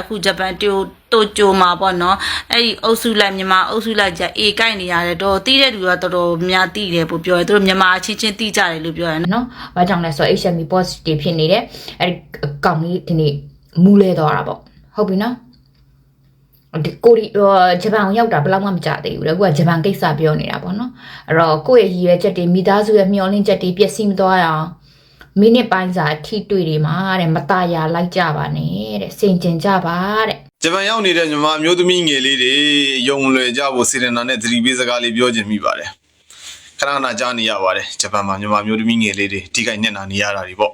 အခုဂျပန်တိုတိုကျိုမှာပေါ့နော်အဲ့ဒီအုပ်စုလိုက်မြန်မာအုပ်စုလိုက်ကြအေကိုက်နေရတယ်တော့တီးတဲ့လူကတော်တော်များတီးတယ်ပို့ပြောတယ်သူတို့မြန်မာအချင်းချင်းတီးကြတယ်လို့ပြောရတယ်နော်နော်။ဘာကြောင့်လဲဆိုတော့ HMB positive ဖြစ်နေတယ်။အဲဒီအကောင်လေးဒီနေ့မူးလဲသွားတာပေါ့။ဟုတ်ပြီနော်။ဒီကိုရီဟိုဂျပန်ကိုရောက်တာဘယ်လောက်မှမကြသေးဘူးလေ။အခုကဂျပန်ကိစ္စပြောနေတာပေါ့နော်။အဲ့တော့ကိုယ့်ရဲ့ရည်ရွယ်ချက်တွေမိသားစုရဲ့မျှော်လင့်ချက်တွေပျက်စီးမသွားအောင်မိနစ်ပိုင်းစာထိတွေ့တွေမှာတဲ့မตาရလိုက်ကြပါနဲ့ တဲ့စင်ကျင်ကြပါတဲ့ဂျပန်ရောက်နေတဲ့ညီမအမျိုးသမီးငယ်လေးတွေယုံလွယ်ကြဖို့စေရနာနဲ့သတိပေးစကားလေးပြောချင်မိပါတယ်ခဏခဏကြားနေရပါတယ်ဂျပန်မှာညီမအမျိုးသမီးငယ်လေးတွေထိခိုက်နေနာနေရတာတွေပေါ့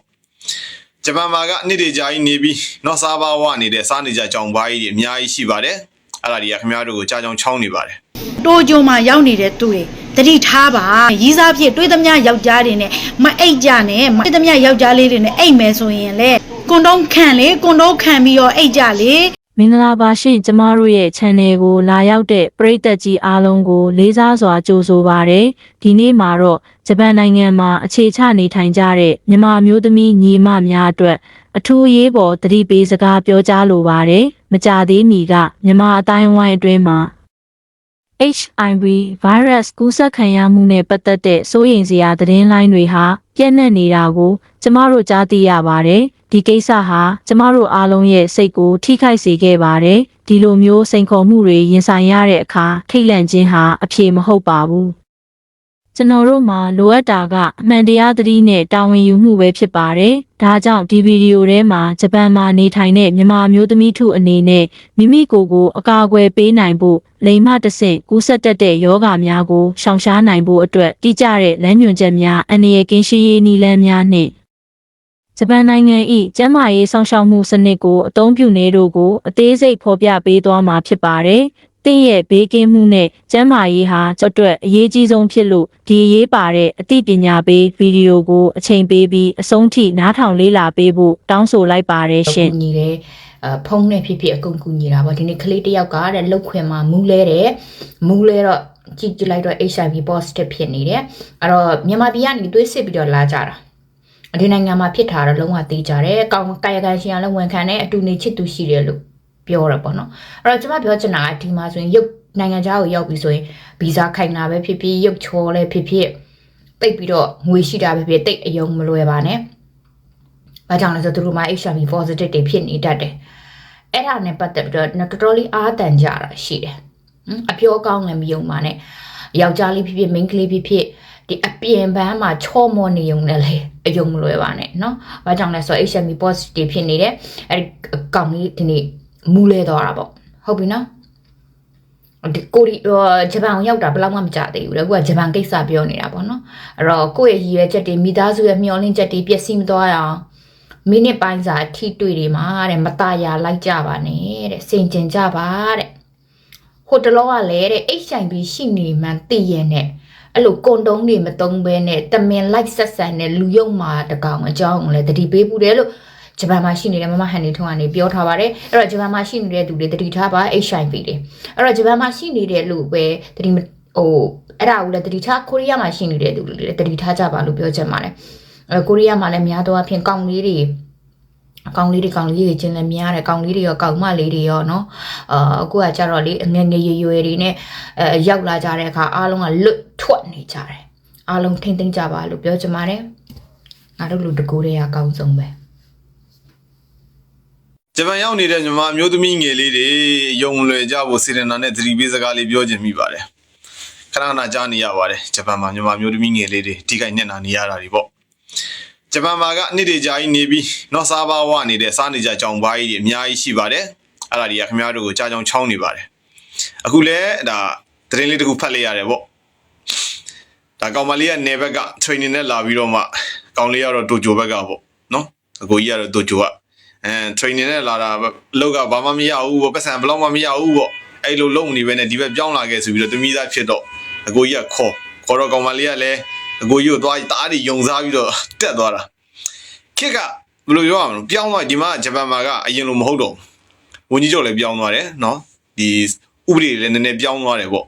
ဂျပန်မှာကအနှစ်တွေကြာကြီးနေပြီးနော်စားပါဝနေတဲ့စားနေကြကြောင်ပါးကြီးတွေအများကြီးရှိပါတယ်အဲ့ဒါတွေကခင်ဗျားတို့ကိုကြားကြောင်ချောင်းနေပါတယ်တိုးကြုံမှာရောက်နေတဲ့သူတွေတတိထားပါရီးစားဖြစ်တွေးသမျှယောက်ျားတွေနဲ့မအိတ်ကြနဲ့မတွေးသမျှယောက်ျားလေးတွေနဲ့အိတ်မယ်ဆိုရင်လေ ကွန်တုံးခံလေကွန်တုံးခံပြီးတော့အိတ်ကြလေမင်္ဂလာပါရှင်ကျမတို့ရဲ့ channel ကိုလာရောက်တဲ့ပရိသတ်ကြီးအားလုံးကို လေးစားစွာကြိုဆိုပါရစေဒီနေ့မှာတော့ဂျပန်နိုင်ငံမှာအခြေချနေထိုင်ကြတဲ့မြန်မာမျိုးသမီးညီမများအတွက်အထူးအရေးပေါ်သတိပေးစကားပြောကြားလိုပါတယ်မကြသေးမီကမြန်မာအတိုင်းအဝိုင်းအတွင်းမှာ HIV virus ကူးစက်ခံရမှုနဲ့ပတ်သက်တဲ့စိုးရိမ်စရာသတင်းလိုင်းတွေဟာပြန့်နှံ့နေတာကို ကျမတို့ကြားသိရပါတယ်။ဒီကိစ္စဟာကျမတို့အားလုံးရဲ့စိတ်ကိုထိခိုက်စေခဲ့ပါတယ်။ဒီလိုမျိုးစိန်ခေါ်မှုတွေရင်ဆိုင်ရတဲ့အခါထိတ်လန့်ခြင်းဟာအဖြေမဟုတ်ပါဘူး။ ကျွန်တော်တို့မှာလိုအပ်တာကအမှန်တရားသတိနဲ့တာဝန်ယူမှုပဲဖြစ်ပါတယ်။ဒါကြောင့်ဒီဗီဒီယိုထဲမှာဂျပန်မှာနေထိုင်တဲ့မြန်မာမျိုးသမီးထုအနေနဲ့မိမိကိုယ်ကိုအကာအကွယ်ပေးနိုင်ဖို့လိမ်မတဆင့်ကူးစက်တတ်တဲ့ယောဂများကိုရှောင်ရှားနိုင်ဖို့အတွက်တိကျတဲ့လမ်းညွှန်ချက်များအန္တရာယ်ကင်းရှင်းရေးနည်းလမ်းများနှင့်ဂျပန်နိုင်ငံ၏ကျန်းမာရေးစောင့်ရှောက်မှုစနစ်ကိုအသုံးပြုနေတို့ကိုအသေးစိတ်ဖော်ပြပေးသွားမှာဖြစ်ပါတယ်။ တင့်ရဲ့ဘေးကင်းမှုနဲ့ကျန်းမာရေးဟာကျွန်တော်အတွက်အရေးကြီးဆုံးဖြစ်လို့ဒီအရေးပါတဲ့အသိပညာပေးဗီဒီယိုကိုအချိန်ပေးပြီးအဆုံးထိနားထောင်လေ့လာပေးဖို့တောင်းဆိုလိုက်ပါတယ်ရှင်ကူညီတယ်အဖုံးနဲ့ဖြစ်ဖြစ်အကုန်ကူညီတာပေါ့ဒီနေ့ကလေးတစ်ယောက်ကတဲ့လှုပ်ခွင်မှာမူးလဲတယ်မူးလဲတော့ကြည့်ကြည့်လိုက်တော့ HIV positive ဖြစ်နေတယ်အဲ့တော့မြန်မာပြည်ကနေသွေးစစ်ပြီးတော့လာကြတာဒီနိုင်ငံမှာဖြစ်တာတော့လုံးဝသိကြတယ်ကောင်းကာယကံရှင်ကလည်းဝန်ခံတယ်အတူနေချစ်သူရှိတယ်လို့ ပြောရပေါ့နော်အဲ့တော့ကျွန်မပြောချင်တာကဒီမှာဆိုရင်ရုပ်နိုင်ငံခြားကိုရောက်ပြီဆိုရင်ဗီဇာခိုင်တာပဲဖြစ်ဖြစ်ရုပ်ချောလဲဖြစ်ဖြစ်တိတ်ပြီးတော့ငွေရှိတာပဲဖြစ်ဖြစ်တိတ်အယုံမလွယ်ပါနဲ့ ။ဘာကြောင့်လဲဆိုတော့သူတို့မှာ HIV positive တွေဖြစ်နေတတ်တယ်။အဲ့ဒါနဲ့ပတ်သက်ပြီးတော့တော်တော်လေးအားတန်ကြတာရှိတယ်။ဟင်အပြောကောင်းလည်းမယုံပါနဲ့။ယောက်ျားလေးဖြစ်ဖြစ်မိန်းကလေးဖြစ်ဖြစ်ဒီအပြင်ပန်းမှာချော့မော့နေုံနဲ့လေအယုံမလွယ်ပါနဲ့เนาะ။ဘာကြောင့်လဲဆိုတော့ HIV positive ဖြစ်နေတယ်။အဲ့ဒီအကောင်လေးဒီနေ့ မူးလဲသွားတာပေါ့။ဟုတ်ပြီနော်။ဒီကိုရီဟိုဂျပန်ကိုရောက်တာဘယ်လောက်မှမကြသေးဘူးလေအခုကဂျပန်ကိစ္စပြောနေတာပေါ့နော်အဲ့တော့ကိုယ့်ရဲ့ရည်ရွယ်ချက်တွေမိသားစုရဲ့မျှော်လင့်ချက်တွေပျက်စီးမသွားအောင်မိနစ်ပိုင်းစာထိတွေ့တွေမှာတဲ့မตาရလိုက်ကြပါနဲ့တဲ့စင်ကျင်ကြပါတဲ့ဟိုတလောကလည်းတဲ့ HIV ရှိနေမှန်းသိရနဲ့အဲ့လိုကွန်တုံးတွေမတုံးဘဲနဲ့တမင်လိုက်ဆက်ဆန်တဲ့လူယုံမှာတကောင်အကြောင်းကိုလည်းတတိပေးပူတယ်လို့ ဂျပန်မှာရှိနေတဲ့မမဟန်နီထုံးကနေပြောထားပါတယ်အဲ့တော့ဂျပန်မှာရှိနေတဲ့သူတွေတတိထားပါ HIV တွေအဲ့တော့ဂျပန်မှာရှိနေတဲ့လူပဲတတိမဟိုအဲ့ဒါကိုလည်းတတိထားကိုရီးယားမှာရှိနေတဲ့သူတွေလည်းတတိထားကြပါလို့ပြောချင်ပါတယ်အဲကိုရီးယားမှာလည်းများသောအားဖြင့်ကောင်းလေးတွေကောင်လေးတွေကောင်လေးတွေချင်းလည်းများတယ်ကောင်လေးတွေရောကောင်မလေးတွေရောเนาะအာအခုကကြတော့လေငယ်ငယ်ရွယ်ရွယ်တွေနဲ့အဲရောက်လာကြတဲ့အခါအားလုံးကလွတ်ထွက်နေကြတယ်အားလုံးထိမ့်သိမ့်ကြပါလို့ပြောချင်ပါတယ်ငါတို့လူတကူတွေကအကောင်းဆုံးပဲ ဂျပန်ရောက်နေတဲ့ညီမအမျိုးသမီးငယ်လေးတွေယုံလွယ်ကြဖို့စေရနာနဲ့သတိပေးစကားလေးပြောချင်မိပါတယ်ခဏခဏကြားနေရပါတယ်ဂျပန်မှာညီမအမျိုးသမီးငယ်လေးတွေထိခိုက်နေနာနေရတာတွေပေါ့ဂျပန်မှာကအနှစ်တွေကြာကြီးနေပြီးနော်စားပါဝနေတဲ့စားနေကြကြောင်ပါးကြီးတွေအများကြီးရှိပါတယ်အဲ့ဒါတွေကခင်ဗျားတို့ကိုကြားကြောင်ချောင်းနေပါတယ်အခုလဲဒါသတင်းလေးတစ်ခုဖတ်လိုက်ရတယ်ပေါ့ဒါကောင်မလေးကနေဘက်က training နဲ့လာပြီးတော့မှကောင်လေးကတော့တိုဂျိုဘက်ကပေါ့နော်အကိုကြီးကတော့တိုဂျိုက အဲ training နဲ့လာတာအလောက်ကဘာမှမရဘူးပေါ့ပတ်စံဘယ်တော့မှမရဘူးပေါ့အဲ့လိုလုံးမနေပဲနဲ့ဒီဘက်ပြောင်းလာခဲ့ဆိုပြီးတော့တမိသားဖြစ်တော့အကိုကြီးကခေါ်ခေါ်တော့ကောင်မလေးကလည်းအကိုကြီးကိုသွားတားတွေယုံစားပြီးတော့တက်သွားတာခက်ကဘယ်လိုပြောရမလဲပြောင်းသွားဒီမှာဂျပန်မှာကအရင်လိုမဟုတ်တော့ဘူးဝန်ကြီးချုပ်လည်းပြောင်းသွားတယ်နော်ဒီဥပဒေတွေလည်းနည်းနည်းပြောင်းသွားတယ်ပေါ့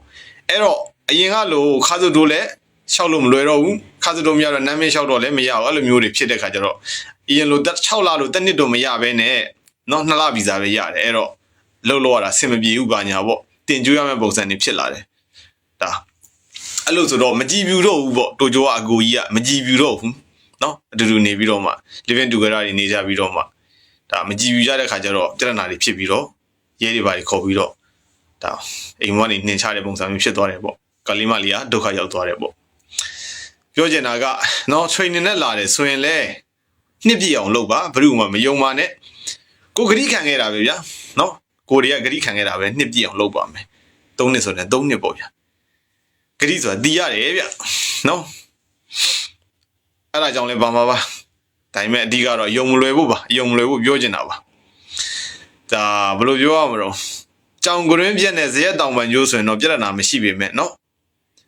အဲ့တော့အရင်ကလိုခါစုတိုးလည်းရှောက်လို့မလွယ်တော့ဘူးခါစုတိုးမရတော့နာမည်ရှောက်တော့လည်းမရဘူးအဲ့လိုမျိုးတွေဖြစ်တဲ့ခါကျတော့ အရင်လို6လလို့တစ်နှစ်တော့မရဘဲနဲ့နော်နှစ်လဗီဇာပဲရတယ်အဲ့တော့လှုပ်လို့ရတာဆင်မပြေဘူးပါညာပေါ့တင်ကြွရမယ့်ပုံစံတွေဖြစ်လာတယ်ဒါအဲ့လိုဆိုတော့မကြည်ပြူတော့ဘူးပေါ့တိုဂျိုကအကိုကြီးကမကြည်ပြူတော့ဘူးနော်အတူတူနေပြီးတော့မှ living together တွေနေကြပြီးတော့မှဒါမကြည်ပြူကြတဲ့ခါကျတော့ပြဿနာတွေဖြစ်ပြီးတော့ရဲတွေပါတွေခေါ်ပြီးတော့ဒါအိမ်မကနေနှင်ချတဲ့ပုံစံမျိုးဖြစ်သွားတယ်ပေါ့ကလေးမလေးကဒုက္ခရောက်သွားတယ်ပေါ့ပြောချင်တာကနော် training နဲ့လာတယ်ဆိုရင်လေ နှစ်ပြည့်အောင်လုပ်ပါဘယ်သူမှမယုံပါနဲ့ကိုဂရိခံခဲ့တာပဲဗျာနော်ကိုတွေကဂရိခံခဲ့တာပဲနှစ်ပြည့်အောင်လုပ်ပါမယ်၃နှစ်ဆိုရင်၃နှစ်ပေါ့ဗျာဂရိဆိုတာတီးရတယ်ဗျနော်အဲ့ဒါကြောင့်လဲပါမှာပါဒါပေမဲ့အဓိကတော့ယုံမလွယ်ဖို့ပါယုံမလွယ်ဖို့ပြောချင်တာပါဒါဘယ်လိုပြောရမလို့ကြောင်ကရင်းပြက်နဲ့ဇရက်တောင်ပန်ကျိုးဆိုရင်တော့ပြဿနာမရှိပေမဲ့နော်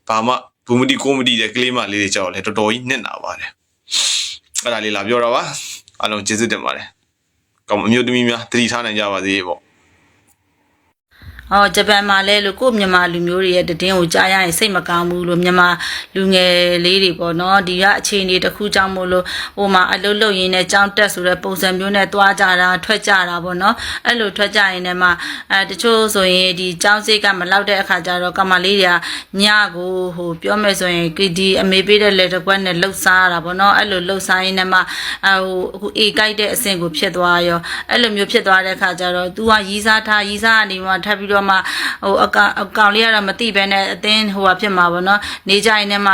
ဘာမှဘူမတီကိုမတီတဲ့ကလေးမလေးတွေကြောက်လဲတော်တော်ကြီးနစ်နာပါတယ် အဲ့ဒါလေးလာပြောတာပါအားလုံးကျေးဇူးတင်ပါတယ်ကောင်းအမျိုးသမီးများတတိထားနိုင်ကြပါစေပေါ့ ဟောဂျပန်မှာလဲလို့ကိုယ့်မြန်မာလူမျိုးတွေရဲ့တည်င်းကိုကြားရရင်စိတ်မကောင်းဘူးလို့မြန်မာလူငယ်လေးတွေပေါ့နော်ဒီကအခြေအနေတစ်ခုကြောင့်မို့လို့ဟိုမှာအလုပ်လုပ်ရင်းနဲ့ကြောင်းတက်ဆိုတဲ့ပုံစံမျိုးနဲ့သွားကြတာထွက်ကြတာပေါ့နော်အဲ့လိုထွက်ကြရင်လည်းမှအဲတချို့ဆိုရင်ဒီကြောင်းစိတ်ကမလောက်တဲ့အခါကျတော့ကမလေးတွေကညကိုဟိုပြောမယ်ဆိုရင်ဒီအမေပေးတဲ့လက်တစ်ကွက်နဲ့လှုပ်ရှားရတာပေါ့နော်အဲ့လိုလှုပ်ရှားရင်းနဲ့မှအဟိုအခုအေကိုက်တဲ့အဆင့်ကိုဖြစ်သွားရောအဲ့လိုမျိုးဖြစ်သွားတဲ့အခါကျတော့ तू ကရီးစားထားရီးစားကနေမှထပ်ပြီးတော့မှဟိုအကောင်အကောင်လေးကတော့မတိပဲနဲ့အသင်းဟိုဟာဖြစ်မှာပေါ့နော်နေကြရင်လည်းမှ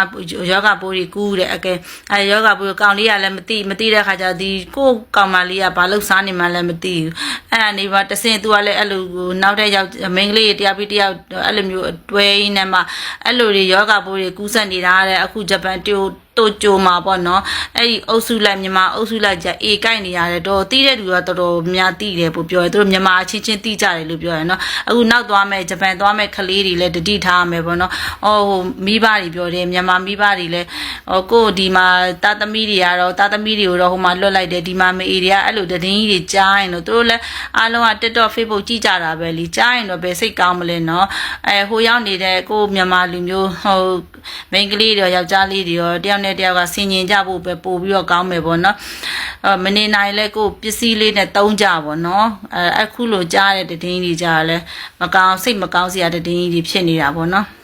ယောဂပိုးတွေကူးတယ်အကဲအဲယောဂပိုးကောင်လေးကလည်းမတိမတိတဲ့ခါကျတော့ဒီကိုယ့်ကောင်မလေးကဘာလို့စားနေမှလည်းမသိဘူးအဲ့ဒါနေပါတစင် तू ကလည်းအဲ့လိုနောက်တဲ့ရောက်မိန်းကလေးတရားပြီးတရားအဲ့လိုမျိုးတွဲရင်းနဲ့မှအဲ့လိုတွေယောဂပိုးတွေကူးဆက်နေတာတဲ့အခုဂျပန်တို တိုဂျိုမှာပေါ့နော်အဲ့ဒီအုပ်စုလိုက်မြန်မာအုပ်စုလိုက်ကြအေကိုက်နေရတယ်တော့တီးတဲ့လူကတော်တော်များတီးတယ်ပို့ပြောတယ်သူတို့မြန်မာအချင်းချင်းတီးကြတယ်လို့ပြောတယ်နော်အခုနောက်သွားမဲ့ဂျပန်သွားမဲ့ကလေးတွေလည်းတတိထားရမယ်ပေါ့နော်အော်ဟိုမိဘတွေပြောတယ်မြန်မာမိဘတွေလည်းဟိုကိုဒီမှာတာသမီတွေကတော့တာသမီတွေကိုတော့ဟိုမှာလွတ်လိုက်တယ်ဒီမှာမေအေတွေကအဲ့လိုတည်င်းကြီးတွေကြားရင်တော့သူတို့လည်းအားလုံးက TikTok Facebook ကြည့်ကြတာပဲလीကြားရင်တော့ဘယ်စိတ်ကောင်းမလဲနော်အဲဟိုရောက်နေတဲ့ကိုမြန်မာလူမျိုးဟို မိန်းကလေးတွေရောယောက်ျားလေးတွေရောတယောက်နဲ့တယောက်ကဆင်ញင်ကြဖို့ပဲပို့ပြီးတော့ကောင်းမယ်ပေါ့နော်အဲမနေနိုင်လဲကိုပစ္စည်းလေးနဲ့တုံးကြပေါ့နော်အဲအခုလိုကြားတဲ့တည်င်းကြီးကြားလဲမကောင်းစိတ်မကောင်းစရာတည်င်းကြီးဖြစ်နေတာပေါ့နော်